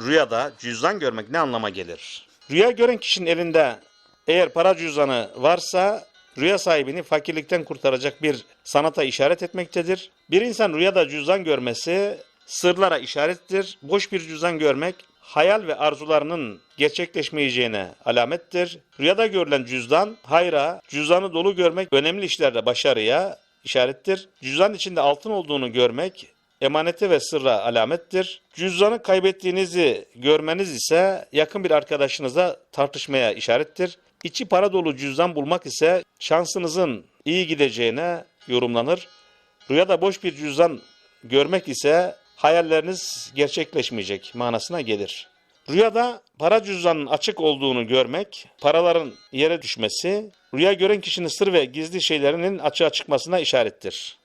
rüyada cüzdan görmek ne anlama gelir? Rüya gören kişinin elinde eğer para cüzdanı varsa rüya sahibini fakirlikten kurtaracak bir sanata işaret etmektedir. Bir insan rüyada cüzdan görmesi sırlara işarettir. Boş bir cüzdan görmek hayal ve arzularının gerçekleşmeyeceğine alamettir. Rüyada görülen cüzdan hayra, cüzdanı dolu görmek önemli işlerde başarıya işarettir. Cüzdan içinde altın olduğunu görmek emanete ve sırra alamettir. Cüzdanı kaybettiğinizi görmeniz ise yakın bir arkadaşınıza tartışmaya işarettir. İçi para dolu cüzdan bulmak ise şansınızın iyi gideceğine yorumlanır. Rüyada boş bir cüzdan görmek ise hayalleriniz gerçekleşmeyecek manasına gelir. Rüyada para cüzdanının açık olduğunu görmek, paraların yere düşmesi, rüya gören kişinin sır ve gizli şeylerinin açığa çıkmasına işarettir.